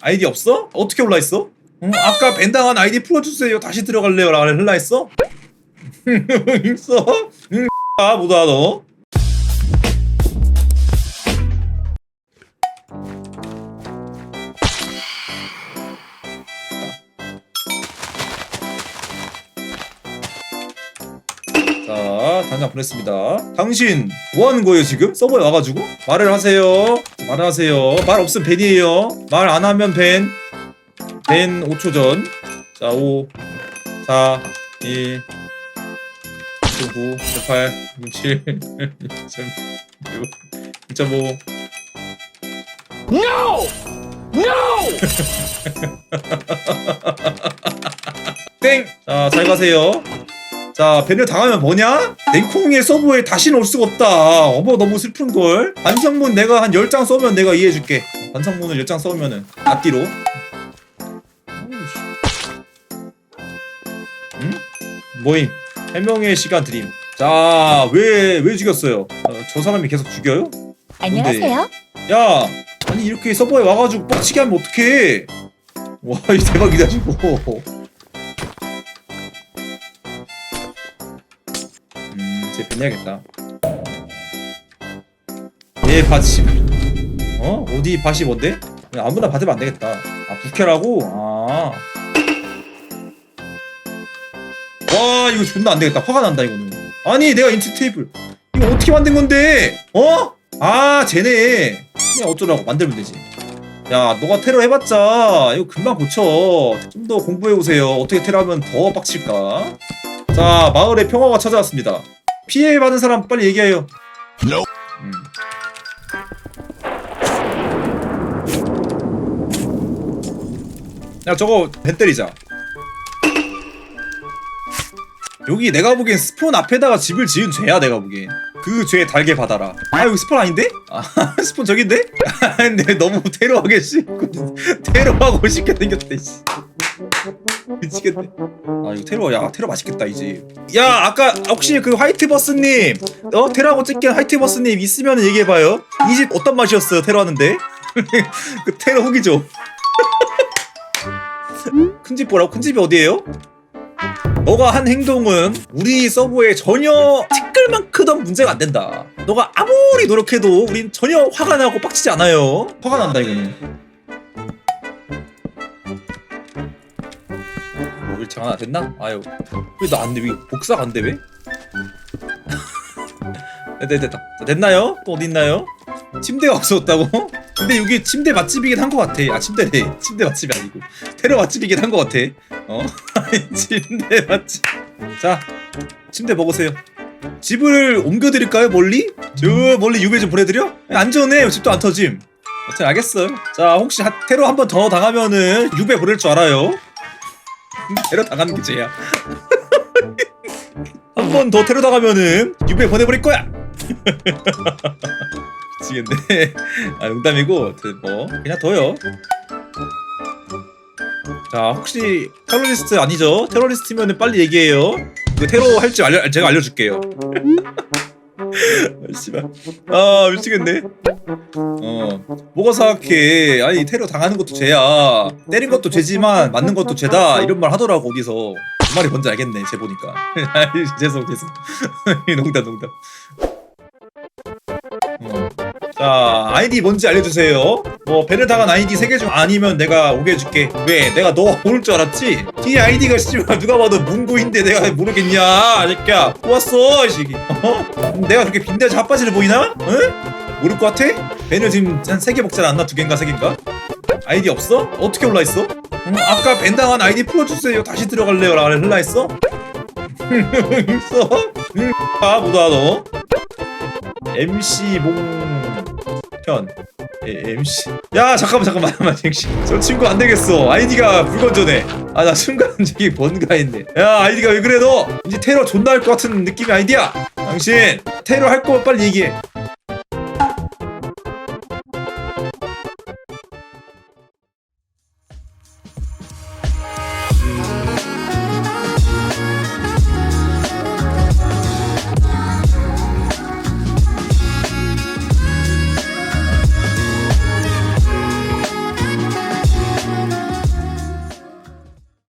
아이디 없어? 어떻게 올라있어? 응? 아까 밴당한 아이디 풀어주세요 다시 들어갈래요 라고 흘라 했어? 있어? 응 아, 뭐다 너? 자, 당장 보냈습니다. 당신 뭐 하는 거예요 지금? 서버에 와가지고 말을 하세요. 말을 하세요. 말 없으면 밴이에요. 말 안 하면 밴. 밴 5초 전. 자, 5, 4, 1, 9, 8, 6, 7, 6, 6.5. No! No! 땡! 자, 잘 가세요. 자, 밴을 당하면 뭐냐? 냉콩의 서버에 다시는 올 수가 없다. 어머, 너무 슬픈 걸. 반성문 내가 한 10장 써면 내가 이해해줄게. 반성문을 10장 써면은. 앞뒤로. 응? 모임. 해명의 시간 드림. 자, 왜, 왜 죽였어요? 어, 저 사람이 계속 죽여요? 안녕하세요. 야! 아니, 이렇게 서버에 와가지고 뻑치게 하면 어떡해! 와, 이 대박이다, 지금. 음, 이제 빛내야겠다. 얘 밭이 어? 어디 밭이 뭔데? 아무나 받으면 안 되겠다. 아, 부캐라고? 아. 와, 이거 존나 안 되겠다. 화가 난다, 이거는. 아니, 내가 인트 테이블. 이거 어떻게 만든 건데? 어? 아, 쟤네. 그냥 어쩌라고. 만들면 되지. 야, 너가 테러 해봤자, 이거 금방 고쳐. 좀 더 공부해오세요. 어떻게 테러하면 더 빡칠까? 자, 마을에 평화가 찾아왔습니다. 피해 받은 사람 빨리 얘기해요. Nope. 음. 야, 저거 배 때리자. 여기 내가 보기엔 스폰 앞에다가 집을 지은 죄야 내가 보기엔 그 죄 달게 받아라 아 여기 스폰 아닌데? 아 스폰 저긴데? 아 근데 너무 테러하게 싶고 테러하고 싶게 생겼대 씨. 미치겠네 아 이거 테러 야 테러 맛있겠다 이제 야 아까 혹시 그 화이트 버스님 어 테러하고 찍힌 화이트 버스님 있으면 얘기해봐요 이 집 어떤 맛이었어요 테러 하는데 그 테러 후기 죠 큰 집 보라고 큰 집이 어디예요? 너가 한 행동은 우리 서버에 전혀 티끌만 크던 문제가 안 된다. 너가 아무리 노력해도 우린 전혀 화가 나고 빡치지 않아요. 화가 난다 이거는. 뭐 일창 하나 됐나? 아유 왜 나 안 돼? 왜 복사가 안 돼 왜? 네, 됐, 됐다. 자, 됐나요? 또 어디 있나요? 침대가 없어졌다고? 근데 여기 침대 맛집이긴 한 것 같아. 아 침대네. 침대 맛집이 아니고 테러 맛집이긴 한 것 같아. 어? 침대 맛집. 자, 침대 먹으세요. 집을 옮겨드릴까요? 멀리? 저 멀리 유배 좀 보내드려? 안전해. 집도 안 터짐. 여튼 알겠어요. 자, 혹시 하- 테러 한 번 더 당하면은 유배 보낼 줄 알아요? 테러 당하는 게 죄야. 한 번 더 테러 당하면은 유배 보내버릴 거야. 미치겠네. 아 농담이고 그뭐 그냥 둬요. 자 혹시 테러리스트 아니죠? 테러리스트면은 빨리 얘기해요. 그 테러 할지 알려 제가 알려줄게요. 아, 씨발. 아 미치겠네. 어 뭐가 사악해? 아니 테러 당하는 것도 죄야. 때린 것도 죄지만 맞는 것도 죄다. 이런 말 하더라고 어디서. 그 말이 뭔지 알겠네. 제 보니까. 죄송 죄송. 농담 농담. 어. 자 아이디 뭔지 알려주세요 뭐 베르당한 아이디 3개 중 아니면 내가 오게 해줄게 왜 내가 너 모를 줄 알았지? 뒤에 아이디가 씨발 누가 봐도 문구인데 내가 모르겠냐 새끼야 좋았어 이 새끼 어? 내가 그렇게 빈대 자빠지를 보이나? 응? 모를 것 같아? 벤을 지금 한 3개 먹잖아 안나 2개인가 3개인가? 아이디 없어? 어떻게 올라있어? 응? 아까 벤당한 아이디 풀어주세요 다시 들어갈래요 라고 흘라했어? 있어? 응? 아 뭐다 너 MC 몽 현 에, MC 야 잠깐만 잠깐만. MC 저 친구 안 되겠어. 아이디가 불건전해 아 나 순간 저기 뭔가 했네. 야 아이디가 왜 그래 너? 이제 테러 존나 할 것 같은 느낌의 아이디야. 당신 테러 할 거 빨리 얘기해